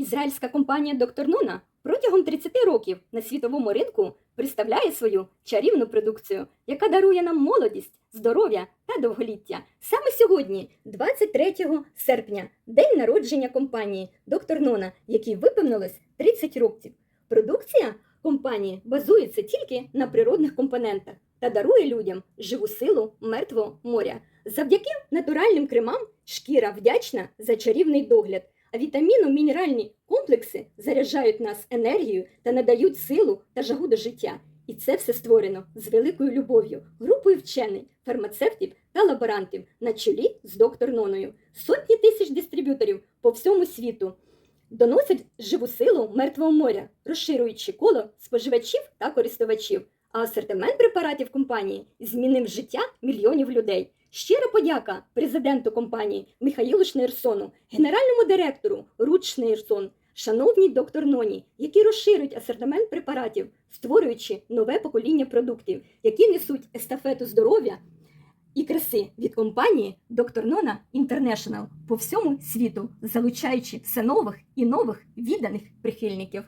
Ізраїльська компанія Доктор Нона протягом 30 років на світовому ринку представляє свою чарівну продукцію, яка дарує нам молодість, здоров'я та довголіття. Саме сьогодні, 23 серпня, день народження компанії Доктор Нона, якій виповнилось 30 років. Продукція компанії базується тільки на природних компонентах та дарує людям живу силу мертвого моря. Завдяки натуральним кремам шкіра вдячна за чарівний догляд, а вітаміно-мінеральні комплекси заряджають нас енергією та надають силу та жагу до життя. І це все створено з великою любов'ю, групою вчених, фармацевтів та лаборантів на чолі з доктор Ноною. Сотні тисяч дистриб'юторів по всьому світу доносять живу силу мертвого моря, розширюючи коло споживачів та користувачів. А асортимент препаратів компанії змінив життя мільйонів людей. Щира подяка президенту компанії Михаїлу Шнейрсону, генеральному директору Руд Шнейрсон, шановній доктор Ноні, які розширюють асортимент препаратів, створюючи нове покоління продуктів, які несуть естафету здоров'я і краси від компанії Доктор Нона Інтернешнл по всьому світу, залучаючи все нових і нових відданих прихильників.